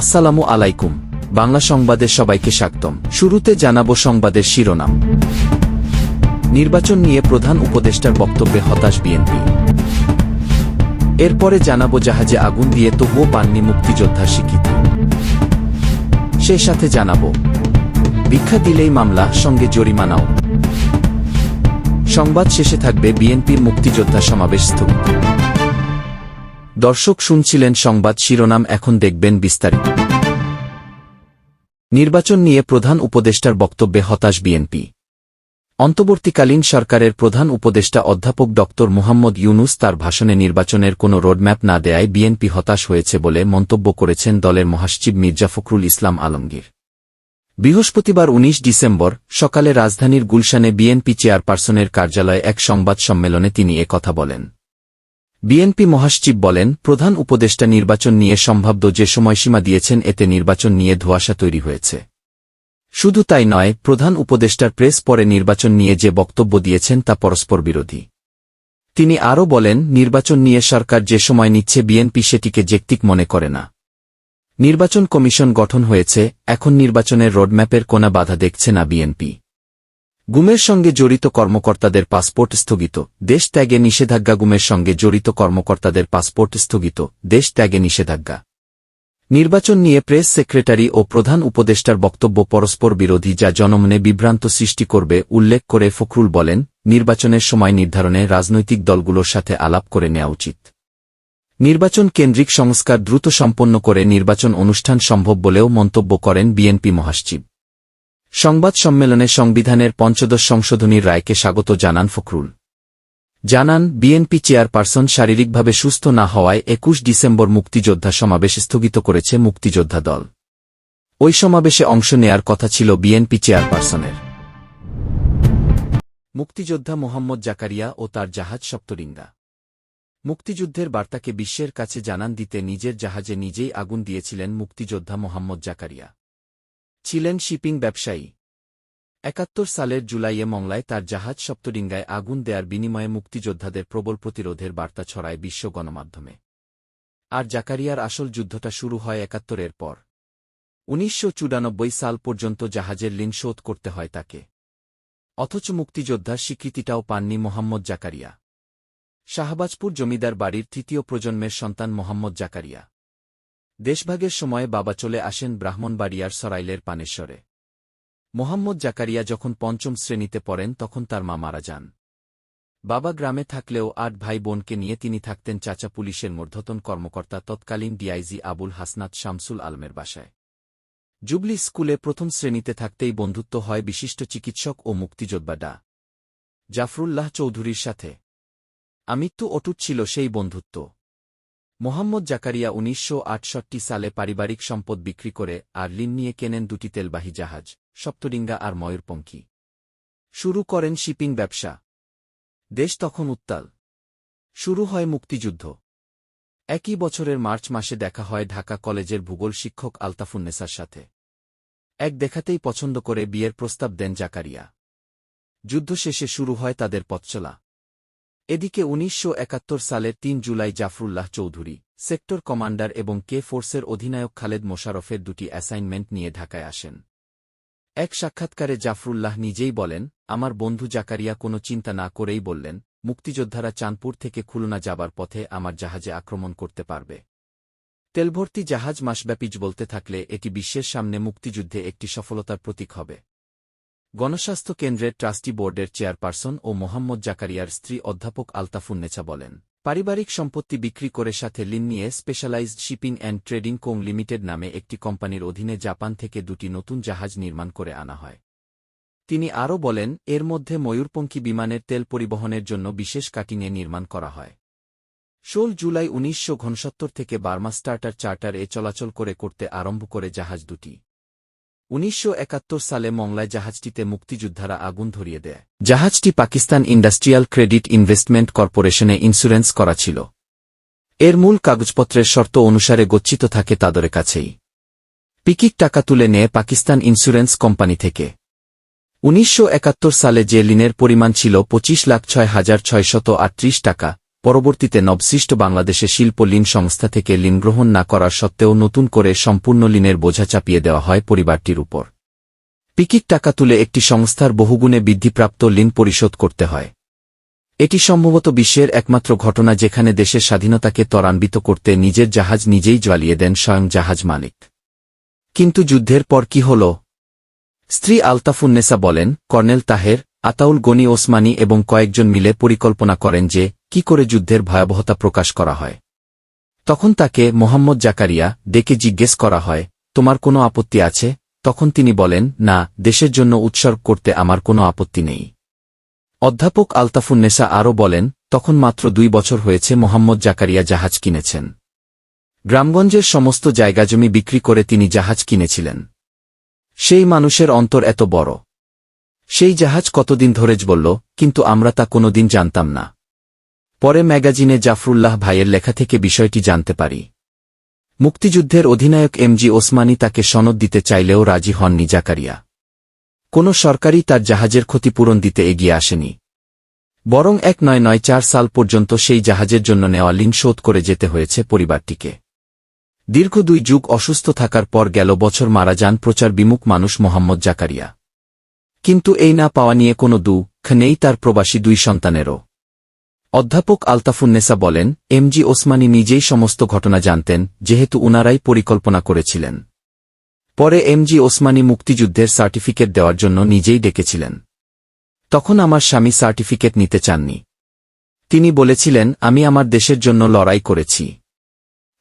আসসালামু আলাইকুম। বাংলা সংবাদে সবাইকে স্বাগতম। শুরুতে জানাব সংবাদের শিরোনাম। নির্বাচন নিয়ে প্রধান উপদেষ্টার বক্তব্যে হতাশ বিএনপি। এরপরে জানাব জাহাজে আগুন দিয়ে তবুও পাননি মুক্তিযোদ্ধার স্বীকৃতি সে সাথে জানাব, ভিক্ষা দিলেই মামলা, সঙ্গে জরিমানাও। সংবাদ শেষে থাকবে বিএনপির মুক্তিযোদ্ধা সমাবেশ স্থগিত। দর্শক শুনছিলেন সংবাদ শিরোনাম, এখন দেখবেন বিস্তারিত। নির্বাচন নিয়ে প্রধান উপদেষ্টার বক্তব্যে হতাশ বিএনপি। অন্তর্বর্তীকালীন সরকারের প্রধান উপদেষ্টা অধ্যাপক ড মুহাম্মদ ইউনুস তার ভাষণে নির্বাচনের কোনো রোডম্যাপ না দেয়ায় বিএনপি হতাশ হয়েছে বলে মন্তব্য করেছেন দলের মহাসচিব মির্জা ফখরুল ইসলাম আলমগীর। বৃহস্পতিবার ১৯ ডিসেম্বর সকালে রাজধানীর গুলশানে বিএনপি চেয়ারপারসনের কার্যালয়ে এক সংবাদ সম্মেলনে তিনি কথা বলেন। বিএনপি মহাসচিব বলেন, প্রধান উপদেষ্টা নির্বাচন নিয়ে সম্ভাব্য যে সময়সীমা দিয়েছেন, এতে নির্বাচন নিয়ে ধোঁয়াশা তৈরি হয়েছে। শুধু তাই নয়, প্রধান উপদেষ্টার প্রেস পরে নির্বাচন নিয়ে যে বক্তব্য দিয়েছেন, তা পরস্পর বিরোধী। তিনি আরও বলেন, নির্বাচন নিয়ে সরকার যে সময় নিচ্ছে বিএনপি সেটিকে জেক্তিক মনে করে না। নির্বাচন কমিশন গঠন হয়েছে, এখন নির্বাচনের রোডম্যাপের কোনা বাধা দেখছে না বিএনপি। গুমের সঙ্গে জড়িত কর্মকর্তাদের পাসপোর্ট স্থগিত, দেশ ত্যাগে নিষেধাজ্ঞা গুমের সঙ্গে জড়িত কর্মকর্তাদের পাসপোর্ট স্থগিত, দেশ ত্যাগে নিষেধাজ্ঞা। নির্বাচন নিয়ে প্রেস সেক্রেটারি ও প্রধান উপদেষ্টার বক্তব্য পরস্পর বিরোধী যা জনমনে বিভ্রান্ত সৃষ্টি করবে উল্লেখ করে ফখরুল বলেন, নির্বাচনের সময় নির্ধারণে রাজনৈতিক দলগুলোর সাথে আলাপ করে নেওয়া উচিত। নির্বাচন কেন্দ্রিক সংস্কার দ্রুত সম্পন্ন করে নির্বাচন অনুষ্ঠান সম্ভব বলেও মন্তব্য করেন বিএনপি মহাসচিব। সংবাদ সম্মেলনে সংবিধানের পঞ্চদশ সংশোধনীর রায়কে স্বাগত জানান ফখরুল। জানান, বিএনপি চেয়ারপারসন শারীরিকভাবে সুস্থ না হওয়ায় একুশ ডিসেম্বর মুক্তিযোদ্ধা সমাবেশ স্থগিত করেছে মুক্তিযোদ্ধা দল। ওই সমাবেশে অংশ নেয়ার কথা ছিল বিএনপি চেয়ারপারসনের। মুক্তিযোদ্ধা মোহাম্মদ জাকারিয়া ও তার জাহাজ সপ্তরিঙ্গা। মুক্তিযুদ্ধের বার্তাকে বিশ্বের কাছে জানান দিতে নিজের জাহাজে নিজেই আগুন দিয়েছিলেন মুক্তিযোদ্ধা মোহাম্মদ জাকারিয়া। ছিলেন শিপিং ব্যবসায়ী। একাত্তর সালের জুলাইয়ে মংলায় তার জাহাজ সপ্তডিঙ্গায় আগুন দেয়ার বিনিময়ে মুক্তিযোদ্ধাদের প্রবল প্রতিরোধের বার্তা ছড়ায় বিশ্ব গণমাধ্যমে। আর জাকারিয়ার আসল যুদ্ধটা শুরু হয় একাত্তরের পর। উনিশশো চুরানব্বই সাল পর্যন্ত জাহাজের ঋণ শোধ করতে হয় তাকে। অথচ মুক্তিযোদ্ধার স্বীকৃতিটাও পাননি মোহাম্মদ জাকারিয়া। শাহবাজপুর জমিদার বাড়ির তৃতীয় প্রজন্মের সন্তান মোহাম্মদ জাকারিয়া। দেশভাগের সময়ে বাবা চলে আসেন ব্রাহ্মণবাড়িয়ার সরাইলের পানেশ্বরে। মোহাম্মদ জাকারিয়া যখন পঞ্চম শ্রেণীতে পড়েন তখন তার মা মারা যান। বাবা গ্রামে থাকলেও আট ভাই বোনকে নিয়ে তিনি থাকতেন চাচা পুলিশের মূর্ধতন কর্মকর্তা তৎকালীন ডিআইজি আবুল হাসনাত শামসুল আলমের বাসায়। জুবলি স্কুলে প্রথম শ্রেণীতে থাকতেই বন্ধুত্ব হয় বিশিষ্ট চিকিৎসক ও মুক্তিযোদ্ধা ডা। জাফরুল্লাহ চৌধুরীর সাথে। আমৃত্যু অটুট ছিল সেই বন্ধুত্ব। মোহাম্মদ জাকারিয়া উনিশশো আটষট্টি সালে পারিবারিক সম্পদ বিক্রি করে আর লিন নিয়ে কেনেন দুটি তেলবাহী জাহাজ সপ্তডিঙ্গা আর ময়ূরপঙ্খী। শুরু করেন শিপিং ব্যবসা। দেশ তখন উত্তাল। শুরু হয় মুক্তিযুদ্ধ। একই বছরের মার্চ মাসে দেখা হয় ঢাকা কলেজের ভূগোল শিক্ষক আলতাফুন্নেসার সাথে। এক দেখাতেই পছন্দ করে বিয়ের প্রস্তাব দেন জাকারিয়া। যুদ্ধ শেষে শুরু হয় তাদের পথচলা। এদিকে উনিশশো সালের তিন জুলাই জাফরুল্লাহ চৌধুরী, সেক্টর কমান্ডার এবং কে ফোর্সের অধিনায়ক খালেদ মোশারফের দুটি অ্যাসাইনমেন্ট নিয়ে ঢাকায় আসেন। এক সাক্ষাৎকারে জাফরুল্লাহ নিজেই বলেন, আমার বন্ধু জাকারিয়া কোনো চিন্তা না করেই বললেন, মুক্তিযোদ্ধারা চাঁদপুর থেকে খুলনা যাবার পথে আমার জাহাজে আক্রমণ করতে পারবে। তেলভর্তি জাহাজ মাসব্যাপী বলতে থাকলে এটি বিশ্বের সামনে মুক্তিযুদ্ধে একটি সফলতার প্রতীক হবে। গণস্বাস্থ্য কেন্দ্রের ট্রাস্টি বোর্ডের চেয়ারপারসন ও মোহাম্মদ জাকারিয়ার স্ত্রী অধ্যাপক আলতাফুন্নেছা বলেন, পারিবারিক সম্পত্তি বিক্রি করে সাথে লিন নিয়ে specialised shipping and trading co limited নামে একটি কোম্পানির অধীনে জাপান থেকে দুটি নতুন জাহাজ নির্মাণ করে আনা হয়। তিনি আরও বলেন, এর মধ্যে ময়ূরপঙ্খী বিমানের তেল পরিবহনের জন্য বিশেষ কাটিংয়ে নির্মাণ করা হয়। ষোল জুলাই উনিশশো থেকে বার্মা স্টার্টার চার্টার এ চলাচল করে করতে আরম্ভ করে জাহাজ দুটি। উনিশশো একাত্তর সালে মংলায় জাহাজটিতে মুক্তিযোদ্ধারা আগুন ধরিয়ে দেয়। জাহাজটি পাকিস্তান ইন্ডাস্ট্রিয়াল ক্রেডিট ইনভেস্টমেন্ট কর্পোরেশনে ইন্স্যুরেন্স করা ছিল। এর মূল কাগজপত্রের শর্ত অনুসারে গচ্ছিত থাকে তাদের কাছেই। পিকিক টাকা তুলে নেয় পাকিস্তান ইন্স্যুরেন্স কোম্পানি থেকে। উনিশশো একাত্তর সালে যে লিনের পরিমাণ ছিল পঁচিশ লাখ ছয় হাজার ছয়শত আটত্রিশ টাকা। পরবর্তীতে নবসৃষ্ট বাংলাদেশে শিল্প ঋণ সংস্থা থেকে ঋণ গ্রহণ না করার সত্ত্বেও নতুন করে সম্পূর্ণ ঋণের বোঝা চাপিয়ে দেওয়া হয় পরিবারটির উপর। পিকিক টাকা তুলে একটি সংস্থার বহুগুণে বৃদ্ধিপ্রাপ্ত ঋণ পরিশোধ করতে হয়। এটি সম্ভবত বিশ্বের একমাত্র ঘটনা যেখানে দেশের স্বাধীনতাকে ত্বরান্বিত করতে নিজের জাহাজ নিজেই জ্বালিয়ে দেন স্বয়ং জাহাজ মালিক। কিন্তু যুদ্ধের পর কি হল? স্ত্রী আলতাফুন্নেসা বলেন, কর্নেল তাহের, আতাউল গনি ওসমানী এবং কয়েকজন মিলে পরিকল্পনা করেন যে কি করে যুদ্ধের ভয়াবহতা প্রকাশ করা হয়? তখন তাকে মোহাম্মদ জাকারিয়া ডেকে জিজ্ঞেস করা হয়, তোমার কোনো আপত্তি আছে? তখন তিনি বলেন, না, দেশের জন্য উৎসর্গ করতে আমার কোনো আপত্তি নেই। অধ্যাপক আলতাফুন্নেসা আরও বলেন, তখন মাত্র দুই বছর হয়েছে মোহাম্মদ জাকারিয়া জাহাজ কিনেছেন। গ্রামগঞ্জের সমস্ত জায়গাজমি বিক্রি করে তিনি জাহাজ কিনেছিলেন। সেই মানুষের অন্তর এত বড়। সেই জাহাজ কতদিন ধরে বলল কিন্তু আমরা তা কোনোদিন জানতাম না। পরে ম্যাগাজিনে জাফরুল্লাহ ভাইয়ের লেখা থেকে বিষয়টি জানতে পারি। মুক্তিযুদ্ধের অধিনায়ক এমজি ওসমানী তাকে সনদ দিতে চাইলেও রাজি হননি জাকারিয়া। কোনো সরকারই তার জাহাজের ক্ষতিপূরণ দিতে এগিয়ে আসেনি। বরং এক নয় নয় চার সাল পর্যন্ত সেই জাহাজের জন্য নেওয়া ঋণ শোধ করে যেতে হয়েছে পরিবারটিকে। দীর্ঘ দুই যুগ অসুস্থ থাকার পর গেল বছর মারা যান প্রচার বিমুখ মানুষ মোহাম্মদ জাকারিয়া। কিন্তু এই না পাওয়া নিয়ে কোনো দুঃখ নেই তার প্রবাসী দুই সন্তানেরও। অধ্যাপক আলতাফুন্নেসা বলেন এমজি ওসমানী নিজেই সমস্ত ঘটনা জানতেন, যেহেতু উনারাই পরিকল্পনা করেছিলেন। পরে এমজি ওসমানী মুক্তিযুদ্ধের সার্টিফিকেট দেওয়ার জন্য নিজেই ডেকেছিলেন। তখন আমার স্বামী সার্টিফিকেট নিতে চাননি। তিনি বলেছিলেন, আমি আমার দেশের জন্য লড়াই করেছি।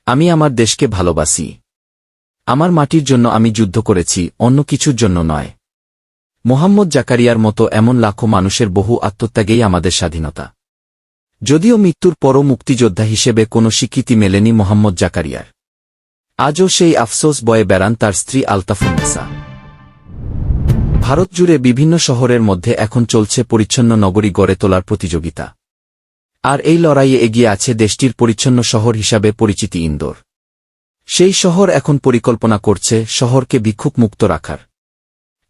আমি আমার দেশকে ভালোবাসি। আমার মাটির জন্য আমি যুদ্ধ করেছি, অন্য কিছুর জন্য নয়। মোহাম্মদ জাকারিয়ার মতো এমন লাখো মানুষের বহু আত্মত্যাগেই আমাদের স্বাধীনতা। যদিও মৃত্যুর পরও মুক্তিযোদ্ধা হিসেবে কোনো স্বীকৃতি মেলেনি মোহাম্মদ জাকারিয়ার। আজও সেই আফসোস বয়ে বেড়ান তার স্ত্রী আলতাফুন্নেসা ভারত জুড়ে বিভিন্ন শহরের মধ্যে এখন চলছে পরিচ্ছন্ন নগরী গড়ে তোলার প্রতিযোগিতা। আর এই লড়াইয়ে এগিয়ে আছে দেশটির পরিচ্ছন্ন শহর হিসাবে পরিচিতি ইন্দোর। সেই শহর এখন পরিকল্পনা করছে শহরকে ভিক্ষুক মুক্ত রাখার।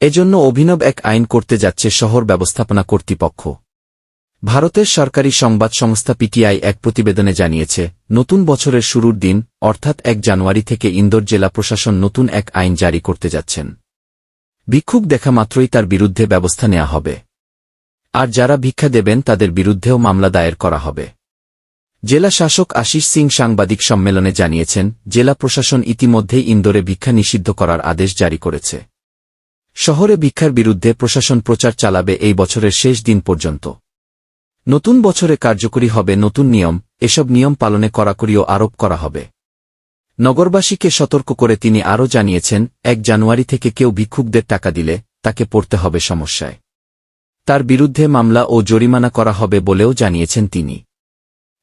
এজন্য অভিনব এক আইন করতে যাচ্ছে শহর ব্যবস্থাপনা কর্তৃপক্ষ। ভারতের সরকারি সংবাদ সংস্থা পিটিআই এক প্রতিবেদনে জানিয়েছে, নতুন বছরের শুরুর দিন, অর্থাৎ এক জানুয়ারি থেকে ইন্দোর জেলা প্রশাসন নতুন এক আইন জারি করতে যাচ্ছেন। ভিক্ষুক দেখা মাত্রই তার বিরুদ্ধে ব্যবস্থা নেওয়া হবে। আর যারা ভিক্ষা দেবেন তাদের বিরুদ্ধেও মামলা দায়ের করা হবে। জেলা শাসক আশিস সিং সাংবাদিক সম্মেলনে জানিয়েছেন, জেলা প্রশাসন ইতিমধ্যেই ইন্দোরে ভিক্ষা নিষিদ্ধ করার আদেশ জারি করেছে। শহরে ভিক্ষার বিরুদ্ধে প্রশাসন প্রচার চালাবে এই বছরের শেষ দিন পর্যন্ত। নতুন বছরে কার্যকরী হবে নতুন নিয়ম, এসব নিয়ম পালনে কড়াকড়িও আরোপ করা হবে। নগরবাসীকে সতর্ক করে তিনি আরও জানিয়েছেন, এক জানুয়ারি থেকে কেউ ভিক্ষুকদের টাকা দিলে, তাকে পড়তে হবে সমস্যায়। তার বিরুদ্ধে মামলা ও জরিমানা করা হবে বলেও জানিয়েছেন তিনি।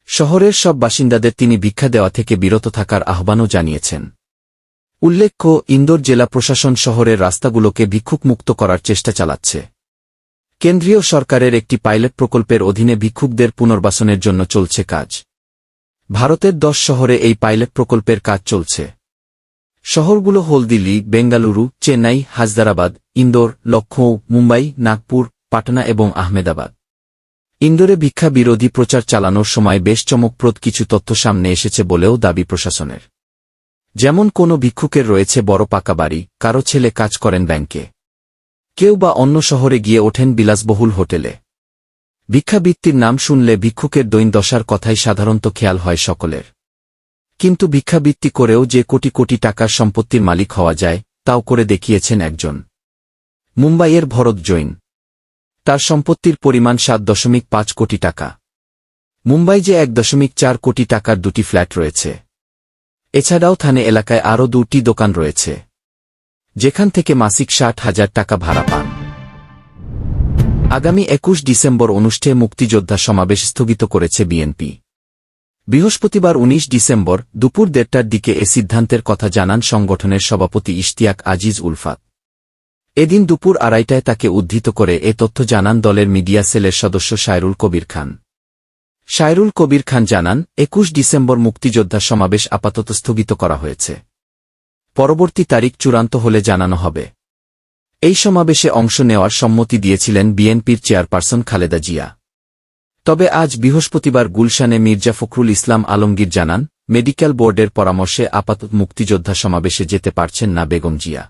শহরের সব বাসিন্দাদের তিনি ভিক্ষা দেওয়া থেকে বিরত থাকার আহ্বানও জানিয়েছেন। উল্লেখ্য, ইন্দোর জেলা প্রশাসন শহরের রাস্তাগুলোকে ভিক্ষুকমুক্ত করার চেষ্টা চালাচ্ছে। কেন্দ্রীয় সরকারের একটি পাইলট প্রকল্পের অধীনে ভিক্ষুকদের পুনর্বাসনের জন্য চলছে কাজ। ভারতের দশ শহরে এই পাইলট প্রকল্পের কাজ চলছে। শহরগুলো হলদিল্লি বেঙ্গালুরু, চেন্নাই হাজদারাবাদ ইন্দোর, লক্ষ্ণৌ, মুম্বাই, নাগপুর, পাটনা এবং আহমেদাবাদ। ইন্দোরে ভিক্ষা বিরোধী প্রচার চালানোর সময় বেশ চমকপ্রদ কিছু তথ্য সামনে এসেছে বলেও দাবি প্রশাসনের। যেমন কোনো ভিক্ষুকের রয়েছে বড় পাকা বাড়ি, কারও ছেলে কাজ করেন ব্যাংকে। কেউ বা অন্য শহরে গিয়ে ওঠেন বিলাসবহুল হোটেলে। ভিক্ষাবৃত্তির নাম শুনলে ভিক্ষুকের দৈন দশার কথাই সাধারণত খেয়াল হয় সকলের। কিন্তু ভিক্ষাবৃত্তি করেও যে কোটি কোটি টাকার সম্পত্তির মালিক হওয়া যায়, তাও করে দেখিয়েছেন একজন। মুম্বাইয়ের ভরত জৈন। তার সম্পত্তির পরিমাণ সাত দশমিক পাঁচ কোটি টাকা। মুম্বাই যে এক দশমিক চার কোটি টাকার দুটি ফ্ল্যাট রয়েছে। এছাড়াও থানে এলাকায় আরও দুটি দোকান রয়েছে। যেখান থেকে মাসিক ষাট হাজার টাকা ভাড়া পান। আগামী একুশ ডিসেম্বর অনুষ্ঠে মুক্তিযোদ্ধা সমাবেশ স্থগিত করেছে বিএনপি। বৃহস্পতিবার ১৯ ডিসেম্বর দুপুর দেড়টার দিকে এ সিদ্ধান্তের কথা জানান সংগঠনের সভাপতি ইশতিয়াক আজিজ উলফাত। এদিন দুপুর আড়াইটায় তাকে উদ্ধৃত করে এ তথ্য জানান দলের মিডিয়া সেলের সদস্য সায়রুল কবির খান। সায়রুল কবির খান জানান, একুশ ডিসেম্বর মুক্তিযোদ্ধা সমাবেশ আপাতত স্থগিত করা হয়েছে। পরবর্তী তারিখ চূড়ান্ত হলে জানানো হবে। এই সমাবেশে অংশ নেওয়ার সম্মতি দিয়েছিলেন বিএনপির চেয়ারপারসন খালেদা জিয়া। তবে আজ বৃহস্পতিবার গুলশানে মির্জা ফখরুল ইসলাম আলমগীর জানান, মেডিকেল বোর্ডের পরামর্শে আপাতত মুক্তিযোদ্ধা সমাবেশে যেতে পারছেন না বেগম জিয়া।